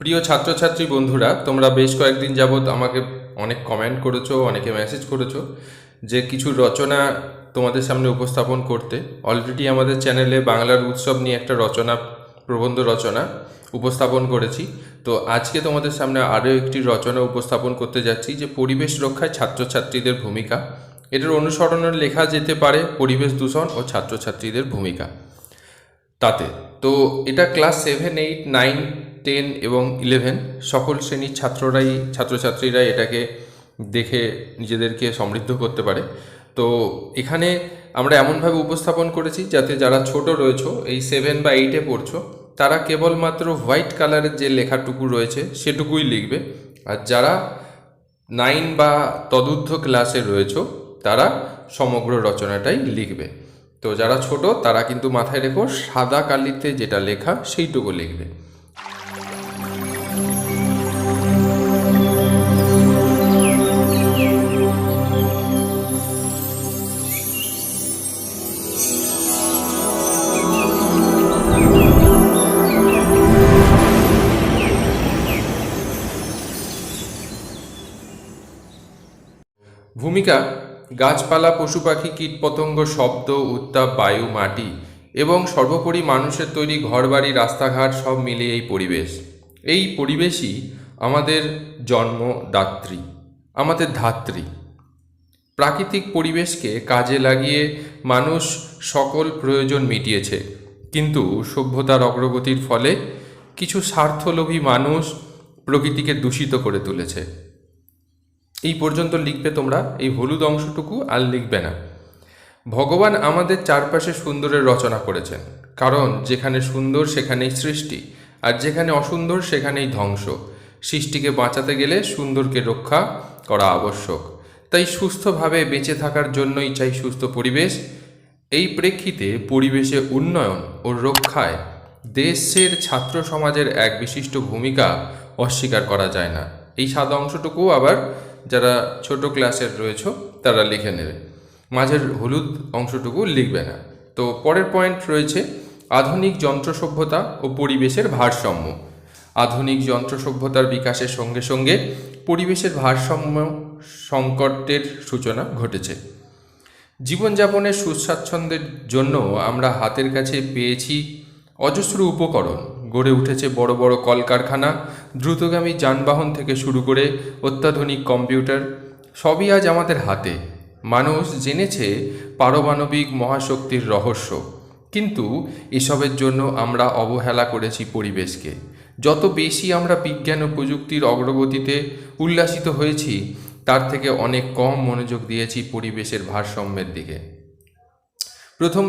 প্রিয় ছাত্রছাত্রী বন্ধুরা, তোমরা বেশ কয়েকদিন যাবৎ আমাকে অনেক কমেন্ট করেছ, অনেকে মেসেজ করেছ যে কিছু রচনা তোমাদের সামনে উপস্থাপন করতে। অলরেডি আমাদের চ্যানেলে বাংলার উৎসব নিয়ে একটা রচনা, প্রবন্ধ রচনা উপস্থাপন করেছি। তো আজকে তোমাদের সামনে আরও একটি রচনা উপস্থাপন করতে যাচ্ছি যে পরিবেশ রক্ষায় ছাত্রছাত্রীদের ভূমিকা। এটার অনুসরণে লেখা যেতে পারে পরিবেশ দূষণ ও ছাত্রছাত্রীদের ভূমিকা। তাতে, তো এটা class seven eight nine ten এবং ইলেভেন সকল শ্রেণির ছাত্ররাই, ছাত্রছাত্রীরাই এটাকে দেখে নিজেদেরকে সমৃদ্ধ করতে পারে। তো এখানে আমরা এমনভাবে উপস্থাপন করেছি যাতে যারা ছোট রয়েছে, এই সেভেন বা এইটে পড়ছো, তারা কেবলমাত্র হোয়াইট কালারের যে লেখাটুকু রয়েছে সেটুকুই লিখবে। আর যারা নাইন বা তদুর্ধ্ব ক্লাসে রয়েছো, তারা সমগ্র রচনাটাই লিখবে। তো যারা ছোট, তারা কিন্তু মাথায় রেখো, সাদা কালিতে যেটা লেখা সেইটুকু লিখবে। ভূমিকা গাছপালা, পশু পাখি, কীটপতঙ্গ, শব্দ, উত্তাপ, বায়ু, মাটি এবং সর্বোপরি মানুষের তৈরি ঘরবাড়ি, রাস্তাঘাট সব মিলিয়ে এই পরিবেশ। এই পরিবেশই আমাদের জন্মদাত্রী আমাদের ধাত্রী। প্রাকৃতিক পরিবেশকে কাজে লাগিয়ে মানুষ সকল প্রয়োজন মিটিয়েছে, কিন্তু সভ্যতার অগ্রগতির ফলে কিছু স্বার্থলোভী মানুষ প্রকৃতিকে দূষিত করে তুলেছে। এই পর্যন্ত লিখবে তোমরা, এই হলুদ অংশটুকু আর লিখবে না। ভগবান আমাদের চারপাশে সুন্দরের রচনা করেছেন, কারণ যেখানে সুন্দর সেখানেই সৃষ্টি, আর যেখানে অসুন্দর সেখানেই ধ্বংস। সৃষ্টিকে বাঁচাতে গেলে সুন্দরকে রক্ষা করা আবশ্যক। তাই সুস্থভাবে বেঁচে থাকার জন্যই চাই সুস্থ পরিবেশ। এই প্রেক্ষিতে পরিবেশে উন্নয়ন ও রক্ষায় দেশের ছাত্র সমাজের এক বিশিষ্ট ভূমিকা অস্বীকার করা যায় না। এই সাদা অংশটুকু আবার যারা ছোট ক্লাসের রয়েছে, তারা লিখে নেবে। মাঝের হলুদ অংশটুকু লিখবে না। তো পরের পয়েন্ট রয়েছে, আধুনিক যন্ত্র সভ্যতা ও পরিবেশের ভারসাম্য। আধুনিক যন্ত্র সভ্যতার বিকাশের সঙ্গে সঙ্গে পরিবেশের ভারসাম্য সংকটের সূচনা ঘটেছে। জীবনযাপনের সুস্বাচ্ছন্দ্যের জন্য আমরা হাতের কাছে পেয়েছি অজস্র উপকরণ। গড়ে উঠেছে বড় বড় কলকারখানা, দ্রুতগামী যানবাহন থেকে শুরু করে অত্যাধুনিক কম্পিউটার, সবই আজ আমাদের হাতে। মানুষ জেনেছে পারমাণবিক মহাশক্তির রহস্য। কিন্তু এসবের জন্য আমরা অবহেলা করেছি পরিবেশকে। যত বেশি আমরা বিজ্ঞান ও প্রযুক্তির অগ্রগতিতে উল্লাসিত হয়েছি, তার থেকে অনেক কম মনোযোগ দিয়েছি পরিবেশের ভারসাম্যের দিকে। প্রথম,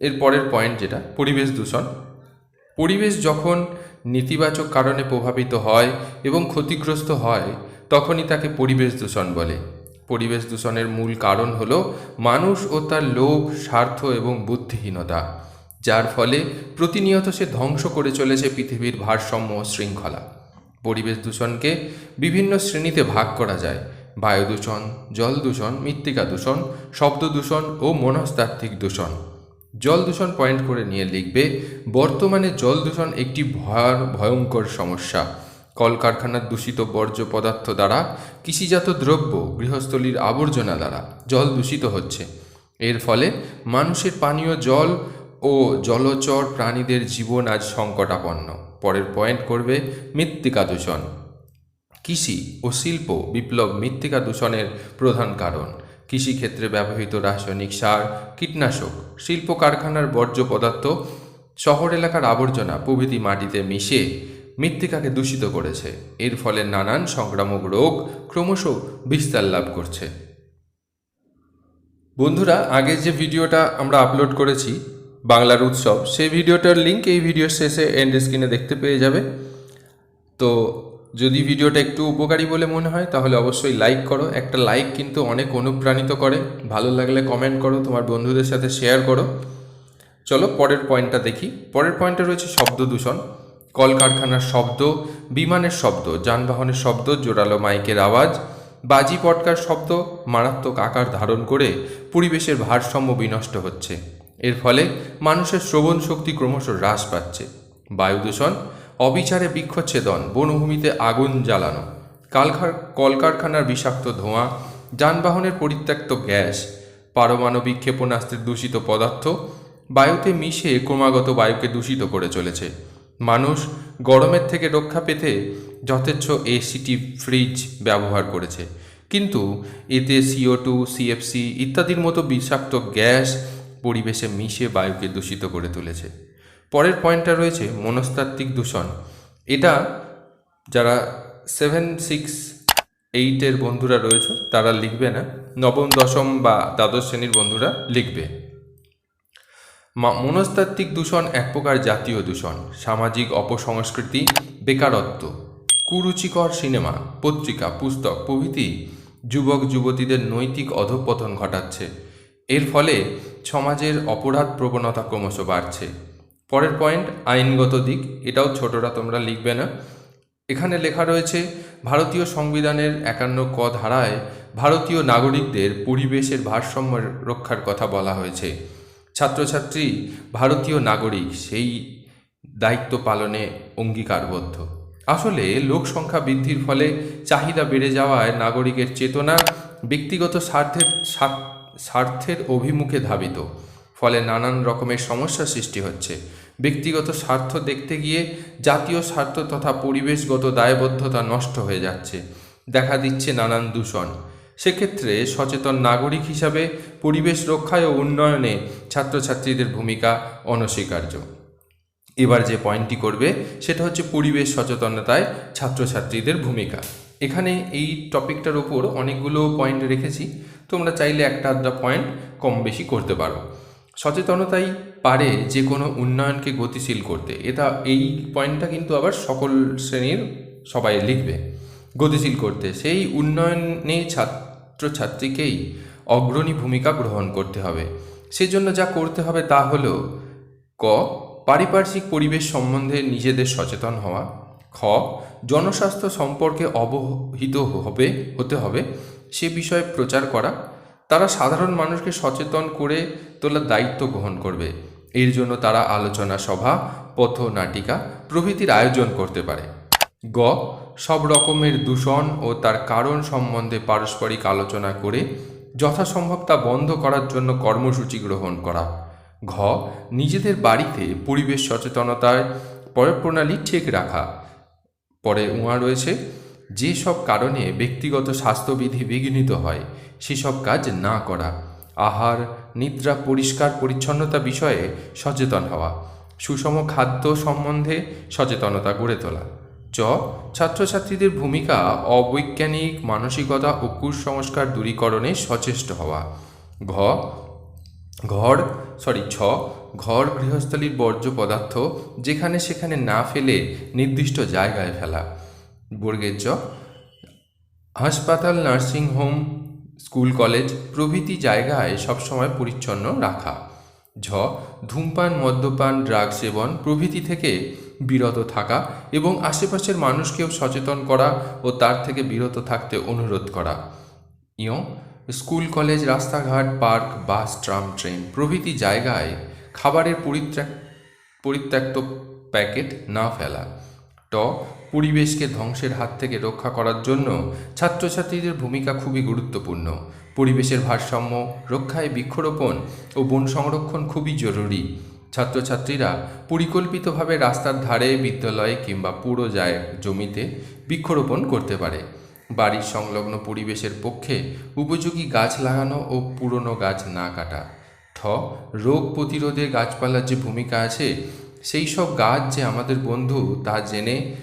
এর পরের পয়েন্ট যেটা, পরিবেশ দূষণ। পরিবেশ যখন নেতিবাচক কারণে প্রভাবিত হয় এবং ক্ষতিগ্রস্ত হয়, তখনই তাকে পরিবেশ দূষণ বলে। পরিবেশ দূষণের মূল কারণ হল মানুষ ও তার লোভ, স্বার্থ এবং বুদ্ধিহীনতা, যার ফলে প্রতিনিয়ত সে ধ্বংস করে চলেছে পৃথিবীর ভারসাম্য শৃঙ্খলা। পরিবেশ দূষণকে বিভিন্ন শ্রেণীতে ভাগ করা যায়। বায়ু দূষণ জল দূষণ মৃত্তিকা দূষণ শব্দ দূষণ ও মনস্তাত্ত্বিক দূষণ। জল দূষণ পয়েন্ট করে নিয়ে লিখবে, বর্তমানে জল দূষণ একটি ভয়ার, ভয়ঙ্কর সমস্যা। কলকারখানার দূষিত বর্জ্য পদার্থ দ্বারা, কৃষিজাত দ্রব্য গৃহস্থলীর আবর্জনা দ্বারা জল দূষিত হচ্ছে। এর ফলে মানুষের পানীয় জল ও জলচর প্রাণীদের জীবন আজ সংকটাপন্ন। পরের পয়েন্ট করবে, মৃত্তিকা দূষণ। কৃষি ও শিল্প বিপ্লব মৃত্তিকা দূষণের প্রধান কারণ। কৃষিক্ষেত্রে ব্যবহৃত রাসায়নিক সার, কীটনাশক, শিল্প কারখানার বর্জ্য পদার্থ, শহর এলাকার আবর্জনা প্রভৃতি মাটিতে মিশে মৃত্তিকাকে দূষিত করেছে। এর ফলে নানান সংক্রামক রোগ ক্রমশ বিস্তার লাভ করছে। বন্ধুরা, আগে যে ভিডিওটা আমরা আপলোড করেছি, বাংলার উৎসব, সেই ভিডিওটার লিঙ্ক এই ভিডিওর শেষে এন্ড স্ক্রিনে দেখতে পেয়ে যাবে। তো যদি ভিডিওটা একটু উপকারী বলে মনে হয়, তাহলে অবশ্যই লাইক করো। একটা লাইক কিন্তু অনেক অনুপ্রাণিত করে। ভালো লাগলে কমেন্ট করো, তোমার বন্ধুদের সাথে শেয়ার করো। চলো পরের পয়েন্টটা দেখি। পরের পয়েন্টে রয়েছে শব্দ দূষণ। কলকারখানার শব্দ, বিমানের শব্দ, যানবাহনের শব্দ, জোরালো মাইকের আওয়াজ, বাজি পটকার শব্দ, মারাত্মক আকার ধারণ করে পরিবেশের ভারসাম্য বিনষ্ট হচ্ছে। এর ফলে মানুষের শ্রবণ শক্তি ক্রমশ হ্রাস পাচ্ছে। বায়ু দূষণ অবিচারে বৃক্ষচ্ছেদন, বনভূমিতে আগুন জ্বালানো, কালখার, কলকারখানার বিষাক্ত ধোঁয়া, যানবাহনের পরিত্যক্ত গ্যাস, পারমাণবিক ক্ষেপণাস্ত্রের দূষিত পদার্থ, বায়ুতে মিশে ক্রমাগত বায়ুকে দূষিত করে চলেছে। মানুষ গরমের থেকে রক্ষা পেতে যথেচ্ছ এসিটি ফ্রিজ ব্যবহার করেছে। কিন্তু এতে সিও টু সিএফসি ইত্যাদির মতো বিষাক্ত গ্যাস পরিবেশে মিশে বায়ুকে দূষিত করে তুলেছে। পরের পয়েন্টটা রয়েছে মনস্তাত্ত্বিক দূষণ। এটা যারা সেভেন, সিক্স এইটের বন্ধুরা রয়েছে, তারা লিখবে না। নবম, দশম বা দ্বাদশ শ্রেণির বন্ধুরা লিখবে। মনস্তাত্ত্বিক দূষণ এক প্রকার জাতীয় দূষণ। সামাজিক অপসংস্কৃতি, বেকারত্ব, কুরুচিকর সিনেমা, পত্রিকা, পুস্তক, প্রভৃতি যুবক, যুবতীদের নৈতিক অধঃপতন ঘটাচ্ছে। এর ফলে সমাজের অপরাধ প্রবণতা ক্রমশ বাড়ছে। পরের পয়েন্ট আইনগত দিক, এটাও ছোটরা তোমরা লিখবে না। এখানে লেখা রয়েছে, ভারতীয় সংবিধানের একান্ন ক ধারায় ভারতীয় নাগরিকদের পরিবেশের ভারসাম্য রক্ষার কথা বলা হয়েছে। ছাত্রছাত্রী, ভারতীয় নাগরিক, সেই দায়িত্ব পালনে অঙ্গীকারবদ্ধ। আসলে, লোক সংখ্যা বৃদ্ধির ফলে চাহিদা বেড়ে যাওয়ায় নাগরিকের চেতনা ব্যক্তিগত স্বার্থের স্বার্থের অভিমুখে ধাবিত। ফলে নানান রকমের সমস্যা সৃষ্টি হচ্ছে। ব্যক্তিগত স্বার্থ দেখতে গিয়ে জাতীয় স্বার্থ তথা পরিবেশগত দায়বদ্ধতা নষ্ট হয়ে যাচ্ছে। দেখা দিচ্ছে নানান দূষণ। সেক্ষেত্রে সচেতন নাগরিক হিসাবে পরিবেশ রক্ষায় ও উন্নয়নে ছাত্রছাত্রীদের ভূমিকা অনস্বীকার্য। এবার যে পয়েন্টটি করবে, সেটা হচ্ছে পরিবেশ সচেতনতায় ছাত্রছাত্রীদের ভূমিকা। এখানে এই টপিকটার ওপর অনেকগুলো পয়েন্ট রেখেছি। তোমরা চাইলে একটা আধটা পয়েন্ট কম বেশি করতে পারো। সচেতনতাই পারে যে কোনো উন্নয়নকে গতিশীল করতে। এটা এই পয়েন্টটা কিন্তু আবার সকল শ্রেণির সবাই লিখবে। গতিশীল করতে। সেই উন্নয়নে ছাত্রছাত্রীকেই অগ্রণী ভূমিকা গ্রহণ করতে হবে। সেজন্য যা করতে হবে তা হল, ক, পারিপার্শ্বিক পরিবেশ সম্বন্ধে নিজেদের সচেতন হওয়া। খ, জনস্বাস্থ্য সম্পর্কে অবহিত হবে, হতে হবে। সে বিষয়ে প্রচার করা। তারা সাধারণ মানুষকে সচেতন করে তোলার দায়িত্ব গ্রহণ করবে। এর জন্য তারা আলোচনা সভা, পথ নাটিকা প্রভৃতির আয়োজন করতে পারে। গ, সব রকমের দূষণ ও তার কারণ সম্বন্ধে পারস্পরিক আলোচনা করে যথাসম্ভব তা বন্ধ করার জন্য কর্মসূচি গ্রহণ করা। ঘ, নিজেদের বাড়িতে পরিবেশ সচেতনতায় প্রণালী ঠিক রাখা। পরে উহা রয়েছে যেসব কারণে ব্যক্তিগত স্বাস্থ্যবিধি বিঘ্নিত হয় সেসব কাজ না করা। আহার, নিদ্রা, পরিষ্কার, পরিচ্ছন্নতা বিষয়ে সচেতন হওয়া। সুষম খাদ্য সম্বন্ধে সচেতনতা গড়ে তোলা। চ. ছাত্রছাত্রীদের ভূমিকা অবৈজ্ঞানিক, মানসিকতা ও কুসংস্কার দূরীকরণে সচেষ্ট হওয়া। ঘ. ঘর সরি ছ, ঘর গৃহস্থলীর বর্জ্য পদার্থ যেখানে সেখানে না ফেলে নির্দিষ্ট জায়গায় ফেলা। বর্গের চ, হাসপাতাল নার্সিংহোম স্কুল, কলেজ প্রভৃতি জায়গায় সবসময় পরিচ্ছন্ন রাখা। ঝ, ধূমপান, মদ্যপান, ড্রাগ সেবন প্রভৃতি থেকে বিরত থাকা এবং আশেপাশের মানুষকেও সচেতন করা ও তার থেকে বিরত থাকতে অনুরোধ করা। ইয়, স্কুল, কলেজ, রাস্তাঘাট, পার্ক, বাস, ট্রাম, ট্রেন প্রভৃতি জায়গায় খাবারের পরিত্যাগ পরিত্যক্ত প্যাকেট না ফেলা। ট পরিবেশকে ধ্বংসের হাত থেকে রক্ষা করার জন্য ছাত্রছাত্রীদের ভূমিকা খুবই গুরুত্বপূর্ণ। পরিবেশের ভারসাম্য, রক্ষায় বৃক্ষরোপণ ও বন সংরক্ষণ খুবই জরুরি। ছাত্রছাত্রীরা পরিকল্পিতভাবে রাস্তার ধারে বিদ্যালয়ে কিংবা পুরো যায় জমিতে বৃক্ষরোপণ করতে পারে। বাড়ির সংলগ্ন পরিবেশের পক্ষে উপযোগী গাছ লাগানো ও পুরনো গাছ না কাটা। ঠ, রোগ প্রতিরোধে গাছপালার যে ভূমিকা আছে, সেই সব গাছ যে আমাদের বন্ধু তা জেনে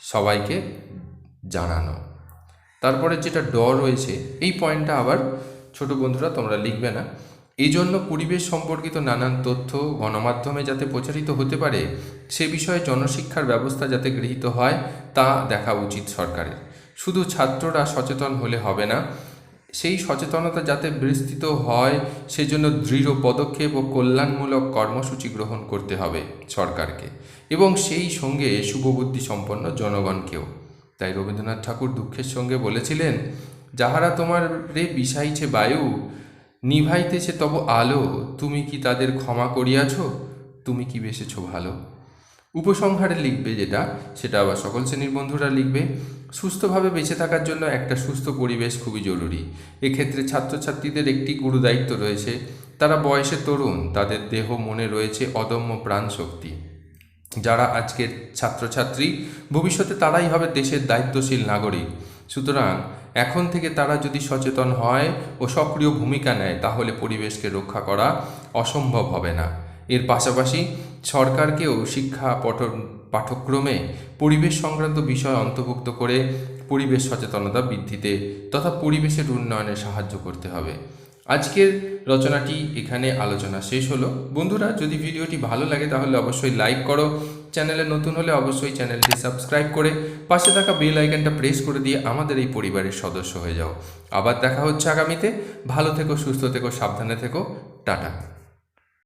সবাইকে জানানো। তারপরে যেটা ড রয়েছে, এই পয়েন্টটা আবার ছোট বন্ধুরা তোমরা লিখবে না। এই জন্য পরিবেশ সম্পর্কিত নানান তথ্য গণমাধ্যমে যাতে প্রচারিত হতে পারে, সে বিষয়ে জনশিক্ষার ব্যবস্থা যাতে গৃহীত হয়, তা দেখা উচিত সরকারের। শুধু ছাত্ররা সচেতন হলে হবে না সেই সচেতনতা যাতে বিস্তৃত হয়, সেজন্য দৃঢ় পদক্ষেপ ও কল্যাণমূলক কর্মসূচি গ্রহণ করতে হবে সরকারকে এবং সেই সঙ্গে শুভবুদ্ধি সম্পন্ন জনগণকেও। তাই রবীন্দ্রনাথ ঠাকুর দুঃখের সঙ্গে বলেছিলেন, যাহারা তোমার রে বিষাইছে বায়ু, নিভাইতেছে তব আলো, তুমি কি তাদের ক্ষমা করিয়াছ? তুমি কি বেসেছ ভালো? উপসংহারে লিখবে যেটা, সেটা আবার সকল শ্রেণির বন্ধুরা লিখবে। সুস্থভাবে বেঁচে থাকার জন্য একটা সুস্থ পরিবেশ খুবই জরুরি। এক্ষেত্রে ছাত্রছাত্রীদের একটি গুরু দায়িত্ব রয়েছে। তারা বয়সে তরুণ, তাদের দেহ মনে রয়েছে অদম্য প্রাণ শক্তি যারা আজকের ছাত্রছাত্রী, ভবিষ্যতে তারাই হবে দেশের দায়িত্বশীল নাগরিক। সুতরাং এখন থেকে তারা যদি সচেতন হয় ও সক্রিয় ভূমিকা নেয়, তাহলে পরিবেশকে রক্ষা করা অসম্ভব হবে না। এর পাশাপাশি সরকারকেও শিক্ষা পঠন পাঠ্যক্রমে পরিবেশ সংক্রান্ত বিষয় অন্তর্ভুক্ত করে পরিবেশ সচেতনতা বৃদ্ধিতে তথা পরিবেশের উন্নয়নে সাহায্য করতে হবে। আজকের রচনাটি এখানে আলোচনা শেষ হলো। বন্ধুরা, যদি ভিডিওটি ভালো লাগে তাহলে অবশ্যই লাইক করো। চ্যানেলে নতুন হলে অবশ্যই চ্যানেলটি সাবস্ক্রাইব করে পাশে থাকা বেল আইকনটা প্রেস করে দিয়ে আমাদের এই পরিবারের সদস্য হয়ে যাও। আবার দেখা হচ্ছে আগামীতে। ভালো থেকো, সুস্থ থেকো, সাবধানে থেকো। টাটা।